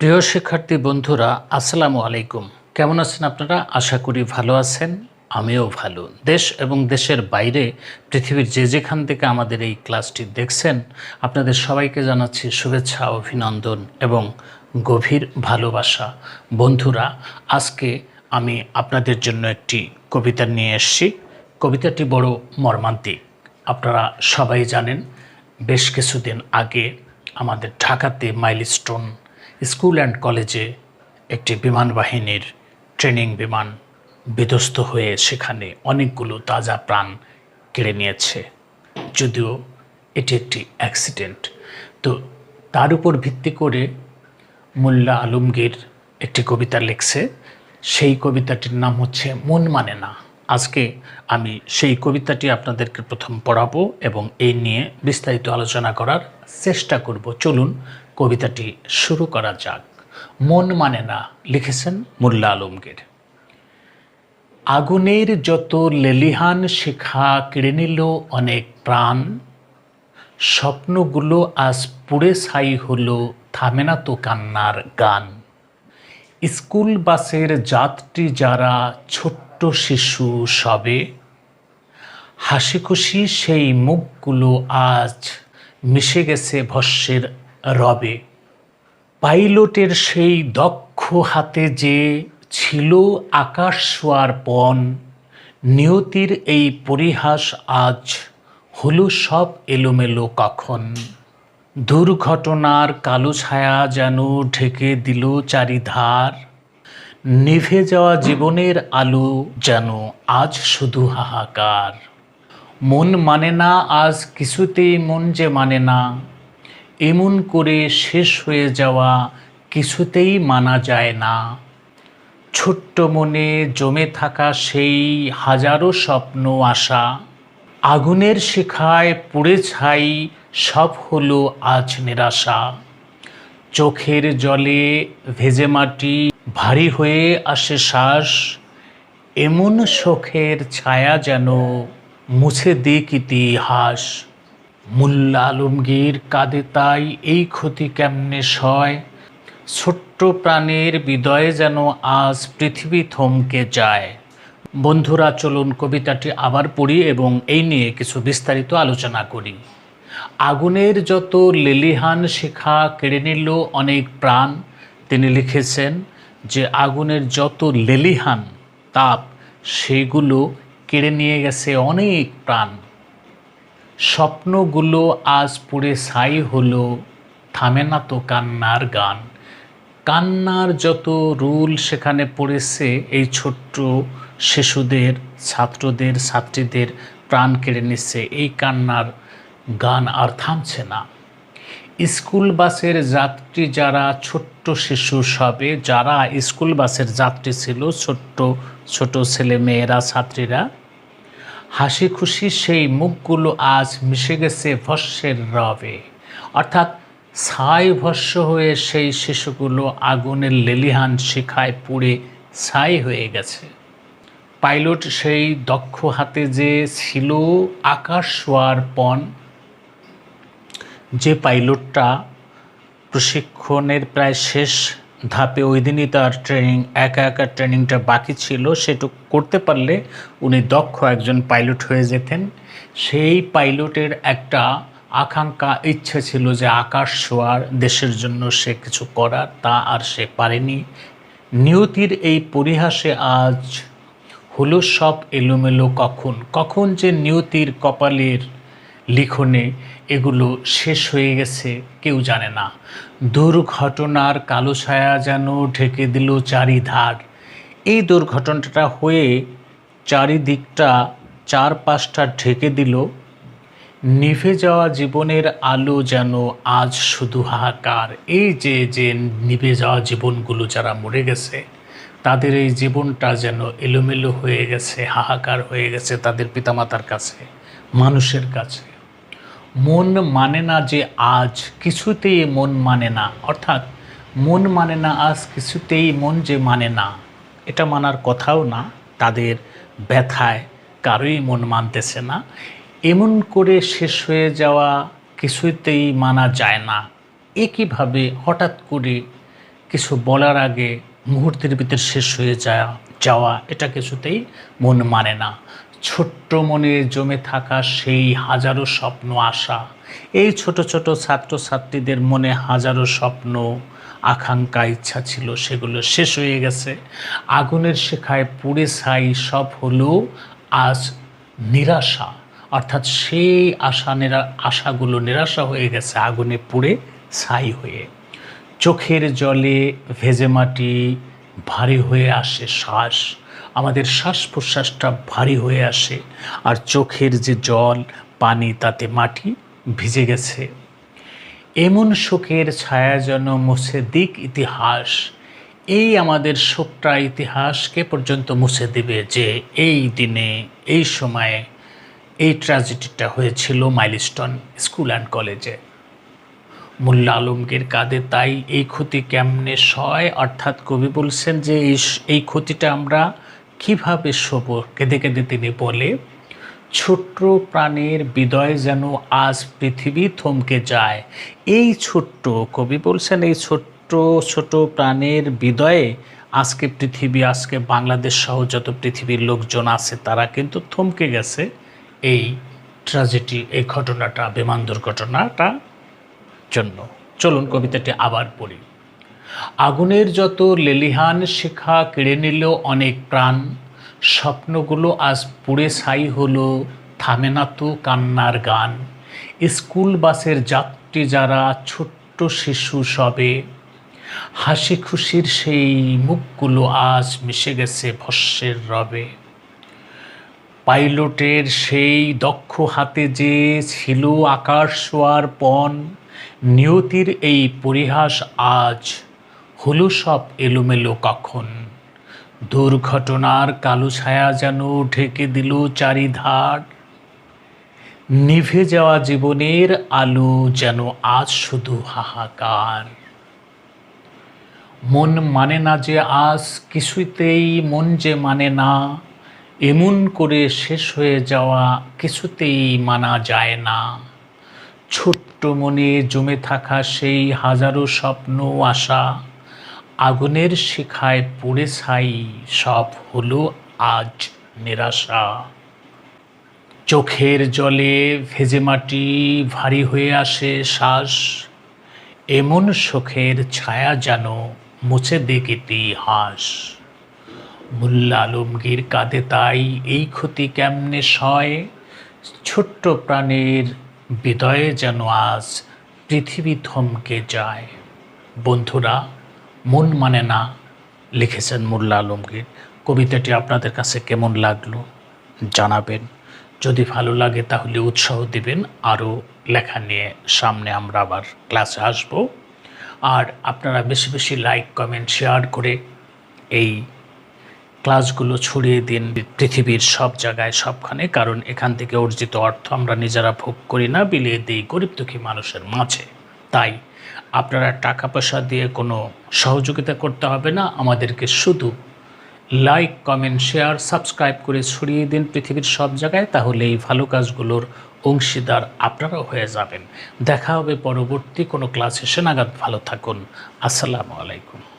প্রিয় শিক্ষার্থী বন্ধুরা, আসসালামু আলাইকুম। কেমন আছেন আপনারা? আশা করি ভালো আছেন, আমিও ভালো। দেশ এবং দেশের বাইরে পৃথিবীর যে যেখান থেকে আমাদের এই ক্লাসটি দেখছেন, আপনাদের সবাইকে জানাচ্ছি শুভেচ্ছা, অভিনন্দন এবং গভীর ভালোবাসা। বন্ধুরা, আজকে আমি আপনাদের জন্য একটি কবিতা নিয়ে এসেছি। কবিতাটি বড় মর্মান্তিক। আপনারা সবাই জানেন, বেশ কিছুদিন আগে আমাদের ঢাকাতে মাইলস্টোন স্কুল অ্যান্ড কলেজে একটি বিমান বাহিনীর ট্রেনিং বিমান বিধ্বস্ত হয়ে সেখানে অনেকগুলো তাজা প্রাণ কেড়ে নিয়েছে। যদিও এটি একটি অ্যাক্সিডেন্ট। তো তার উপর ভিত্তি করে মোল্লা আলমগীর একটি কবিতা লিখছে। সেই কবিতাটির নাম হচ্ছে মন মানে না। আজকে আমি সেই কবিতাটি আপনাদেরকে প্রথম পড়াবো এবং এই নিয়ে বিস্তারিত আলোচনা করার চেষ্টা করব। চলুন কবিতাটি শুরু করা যাক। মন মানে না, লিখেছেন মোল্লা আলমগীর। আগুনের যত লেলিহান শিখা কেড়ে নিল অনেক প্রাণ। স্বপ্নগুলো আজ পুড়ে ছাই হলো, থামে না তো কান্নার গান। স্কুল বাসের যাত্রী যারা, ছোট্ট শিশু সবে। হাসি খুশি সেই মুখগুলো আজ মিশে গেছে ভস্যের রবে। পাইলটের সেই দক্ষ হাতে যে ছিল আকাশ ছোঁয়ার পণ, নিয়তির এই পরিহাস আজ হলো সব এলোমেলো কখন। দুর্ঘটনার কালো ছায়া যেন ঢেকে দিল চারিধার, নিভে যাওয়া জীবনের আলো যেন আজ শুধু হাহাকার। মন মানে না, আজ কিছুতেই মন যে মানে না। এমন করে শেষ হয়ে যাওয়া কিছুতেই মানা যায় না। ছোট্ট মনে জমে থাকা সেই হাজারো স্বপ্ন, আশা, আগুনের শিখায় পুড়ে ছাই সব হলো আজ নিরাশা। চোখের জলে ভেজে মাটি ভারী হয়ে আসে শ্বাস, এমন শোকের ছায়া যেন মুছে দিক ইতিহাস মোল্লা আলমগীর কাঁদে তাই এই ক্ষতি কেমনে সয়? ছোট্ট প্রাণের বিদয়ে যেন আজ পৃথিবী থমকে যায়। বন্ধুরা, চলুন কবিতাটি আবার পড়ি এবং এই নিয়ে কিছু বিস্তারিত আলোচনা করি। আগুনের যত লেলিহান শিখা কেড়ে নিল অনেক প্রাণ। তিনি লিখেছেন যে আগুনের যত লেলিহান তাপ, সেগুলো কেড়ে নিয়ে গেছে অনেক প্রাণ। স্বপ্নগুলো আজ পুড়ে ছাই হলো, থামে না তো কান্নার গান। কান্নার যত রুল সেখানে পড়েছে, এই ছোট্ট শিশুদের, ছাত্রদের, ছাত্রীদের প্রাণ কেড়ে নিচ্ছে, এই কান্নার গান আর থামছে না। স্কুল বাসের যাত্রী যারা, ছোট্ট শিশু সবে, যারা স্কুল বাসের যাত্রী ছিল, ছোট্ট, ছোট ছেলে মেয়েরা ছাত্রীরা হাসি খুশি সেই মুখগুলো আজ মিশে গেছে ভস্যের রবে। অর্থাৎ ছাই ভস্য হয়ে সেই শিশুগুলো আগুনের লেলিহান শিখায় পুড়ে ছাই হয়ে গেছে। পাইলট সেই দক্ষ হাতে যে ছিল আকাশ শোয়ার পণ, যে পাইলটটা প্রশিক্ষণের প্রায় শেষ ধাপে ওই দিনই তার ট্রেনিং একা একা ট্রেনিংটা বাকি ছিল, সেটুকু করতে পারলে উনি দক্ষ একজন পাইলট হয়ে যেতেন। সেই পাইলটের একটা আকাঙ্ক্ষা, ইচ্ছে ছিল যে আকাশ ছোঁয়ার দেশের জন্য সে কিছু করার, তা আর সে পারেনি। নিয়তির এই পরিহাসে আজ হলো সব এলোমেলো কখন? কখন যে নিয়তির কপালের লিখনে এগুলো শেষ হয়ে গেছে, কেউ জানে না। দুর্ঘটনার কালো ছায়া যেন ঢেকে দিল চারিধার। এই দুর্ঘটনাটা হয়ে চারিদিকটা চারপাশটা ঢেকে দিল। নিভে যাওয়া জীবনের আলো যেন আজ শুধু হাহাকার। এই যে যে নিভে যাওয়া জীবনগুলো যারা মরে গেছে, তাদের এই জীবনটা যেন এলোমেলো হয়ে গেছে, হাহাকার হয়ে গেছে তাদের পিতামাতার কাছে, মানুষের কাছে। মন মানে না যে আজ, কিছুতেই মন মানে না। অর্থাৎ, মন মানে না আজ, কিছুতেই মন যে মানে না। এটা মানার কথাও না, তাদের ব্যথায় কারোই মন মানতেছে না। এমন করে শেষ হয়ে যাওয়া কিছুতেই মানা যায় না। একইভাবে হঠাৎ করে কিছু বলার আগে মুহূর্তের ভিতর শেষ হয়ে যাওয়া যাওয়া, এটা কিছুতেই মন মানে না। ছোট্ট মনে জমে থাকা সেই হাজারো স্বপ্ন আশা, এই ছোট ছোট ছাত্রছাত্রীদের মনে হাজারো স্বপ্ন, আকাঙ্ক্ষা, ইচ্ছা ছিল, সেগুলো শেষ হয়ে গেছে। আগুনের শেখায় পুড়ে ছাই সব হলো আজ নিরাশা, অর্থাৎ সেই আশা নিরা, আশাগুলো নিরাশা হয়ে গেছে, আগুনে পুড়ে ছাই হয়ে। চোখের জলে ভেজে মাটি ভারী হয়ে আসে শ্বাস আমাদের শ্বাস প্রশ্বাসটা ভারী হয়ে আসে আর চোখের যে জল, পানি, তাতে মাটি ভিজে গেছে। এমন শোকের ছায়া যেন মুছে দিক ইতিহাস। এই আমাদের শোকটা ইতিহাসকে পর্যন্ত মুছে দিবে যে এই দিনে, এই সময়ে এই ট্র্যাজেডিটা হয়েছিল মাইলস্টোন স্কুল অ্যান্ড কলেজে। মোল্লা আলমগীর কাঁধে তাই এই ক্ষতি কেমনে সয়? অর্থাৎ কবি বলছেন যে এই এই ক্ষতিটা আমরা কীভাবে শোব? কেঁদে কেঁদে তিনি বলে, ছোট্ট প্রাণের বিদয় যেন আজ পৃথিবী থমকে যায়। এই ছোট্ট, কবি বলছেন, এই ছোট্ট, ছোট প্রাণের বিদয়ে আজকে পৃথিবী, আজকে বাংলাদেশ সহ যত পৃথিবীর লোকজন আছে, তারা কিন্তু থমকে গেছে এই ট্র্যাজেডি এই ঘটনাটা বিমান দুর্ঘটনাটা জন্য। চলুন কবিতাটি আবার পড়ি। আগুনের যত লেলিহান শিখা কেড়ে নিল অনেক প্রাণ, স্বপ্নগুলো আজ পুড়ে ছাই হলো, থামে না তো কান্নার গান। স্কুল বাসের যাত্রী যারা, ছোট্ট শিশু সবে। হাসি খুশির সেই মুখগুলো আজ মিশে গেছে ভস্যের রবে। পাইলটের সেই দক্ষ হাতে যে ছিল আকাশ ছোঁয়ার পণ, নিয়তির এই পরিহাস আজ হলো সব এলোমেলো কখন। দুর্ঘটনার কালো ছায়া যেন ঢেকে দিল চারিধার। নিভে যাওয়া জীবনের আলো যেন আজ শুধু হাহাকার। মন মানে না যে আজ, কিছুতেই মন যে মানে না। এমন করে শেষ হয়ে যাওয়া কিছুতেই মানা যায় না। ছোট্ট মনে জমে থাকা সেই হাজারো স্বপ্ন, আশা আগুনের শিখায় পুড়ে ছাই, সব হলো আজ নিরাশা। চোখের জলে ভেজে মাটি ভারী হয়ে আসে শ্বাস। এমন শোকের ছায়া যেন মুছে দিক ইতিহাস মোল্লা আলমগীর কাঁধে তাই এই ক্ষতি কেমনে সয়? ছোট্ট প্রাণের বিদয়ে যেন আজ পৃথিবী থমকে যায়। বন্ধুরা মন মানে না, লিখেছেন মোল্লা আলমগীর। কবিতাটি আপনাদের কাছে কেমন লাগল জানাবেন। যদি ভালো লাগে তাহলে উৎসাহ দিবেন। আরও লেখা নিয়ে সামনে আমরা আবার ক্লাসে আসব। আর আপনারা বেশি বেশি লাইক, কমেন্ট, শেয়ার করে এই ক্লাসগুলো ছড়িয়ে দিন। পৃথিবীর সব জায়গায় সবখানে, কারণ এখান থেকে অর্জিত অর্থ আমরা নিজেরা ভোগ করি না, বিলিয়ে দিই গরিব দুঃখী মানুষের মাঝে। তাই আপনারা টাকা পয়সা দিয়ে কোনো সহযোগিতা করতে হবে না। আমাদেরকে শুধু লাইক কমেন্ট শেয়ার সাবস্ক্রাইব করে ছড়িয়ে দিন পৃথিবীর সব জায়গায় তাহলে এই ভালো কাজগুলোর অংশীদার আপনারাও হয়ে যাবেন। দেখা হবে পরবর্তী কোনো ক্লাসে সেনাগাদ ভালো থাকুন। আসসালামু আলাইকুম।